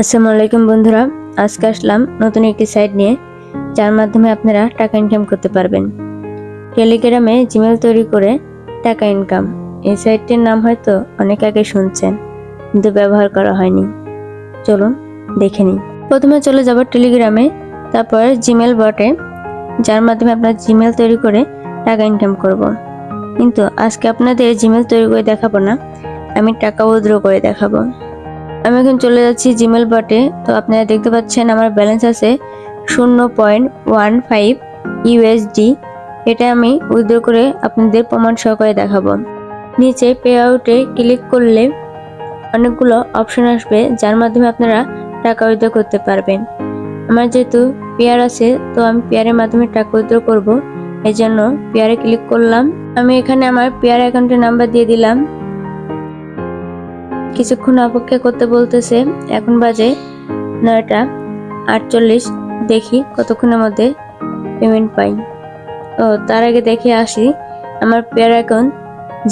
আসসালামু আলাইকুম বন্ধুরা, আজকে আসলাম নতুন একটি সাইট নিয়ে, যার মাধ্যমে আপনারা টাকা ইনকাম করতে পারবেন। টেলিগ্রামে জিমেল তৈরি করে টাকা ইনকাম এই সাইটটির নাম হয়তো অনেক আগে শুনছেন, কিন্তু ব্যবহার করা হয়নি। চলুন দেখে নিই। প্রথমে চলে যাব টেলিগ্রামে তারপর জিমেল বটে যার মাধ্যমে আপনার জিমেল তৈরি করে টাকা ইনকাম করব। কিন্তু আজকে আপনাদের জিমেল তৈরি করে দেখাবো না, আমি টাকা উইথড্র করে দেখাবো। আমি এখন চলে যাচ্ছি জিমেল বটে তো আপনারা দেখতে পাচ্ছেন আমার ব্যালেন্স আছে শূন্য পয়েন্ট ওয়ান ফাইভ ইউএসডি এটা আমি উইথড্র করে আপনাদের প্রমাণ সহকারে দেখাবো। নিচে পে আউটে ক্লিক করলে অনেকগুলো অপশন আসবে, যার মাধ্যমে আপনারা টাকা উইথড্র করতে পারবেন। আমার যেহেতু পেয়ার আছে, তো আমি পেয়ারের মাধ্যমে টাকা উইথড্র করব। এই জন্য পেয়ারে ক্লিক করলাম। আমি এখানে আমার পেয়ার অ্যাকাউন্টের নাম্বার দিয়ে দিলাম। কিছুক্ষণ অপেক্ষা করতে বলতেছে, এখন বাজে নয়টা আটচল্লিশ, দেখি কতক্ষণের মধ্যে পেমেন্ট পাই। ও, তার আগে দেখে আসি, আমার pair account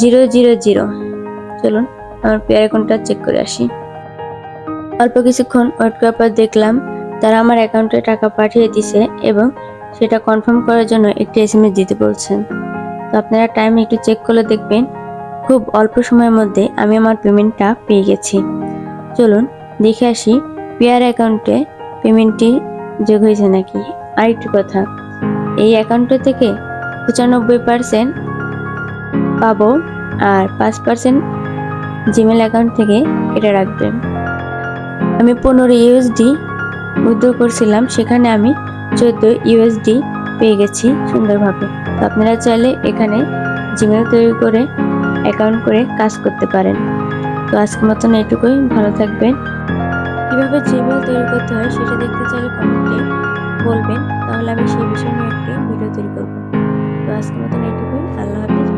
zero zero zero. চলুন, আমার পেয়ার অ্যাকাউন্টটা চেক করে আসি। অল্প কিছুক্ষণ ওয়েট করার পর দেখলাম, তারা আমার অ্যাকাউন্টে টাকা পাঠিয়ে দিছে এবং সেটা কনফার্ম করার জন্য একটি এস দিতে বলছেন তো আপনারা টাইম একটু চেক করলে দেখবেন খুব অল্প সময়ের মধ্যে আমি আমার পেমেন্টটা পেয়ে গেছি। চলুন দেখে আসি, পেয়ার অ্যাকাউন্টে পেমেন্টটি যোগ হয়েছে নাকি? আরেকটি কথা, এই অ্যাকাউন্টটা থেকে পঁচানব্বই পার্সেন্ট পাবো আর পাঁচ পার্সেন্ট জিমেল অ্যাকাউন্ট থেকে এটা রাখবেন। আমি পনেরো ইউএসডি উইথড্র করছিলাম, সেখানে আমি চোদ্দ ইউএসডি পেয়ে গেছি সুন্দরভাবে। আপনারা চাইলে এখানে জিমেল তৈরি করে অ্যাকাউন্ট করে কাজ করতে পারেন। তো আজকের মতন এটুকুই, ভালো থাকবেন। কীভাবে জিমেল তৈরি করতে হয় সেটা দেখতে চাইলে কমেন্টে বলবেন। তাহলে আমি সেই বিষয় নিয়ে একটি ভিডিও তৈরি করব। তো আজকের মতন এটুকুই, আল্লাহ হাফিজ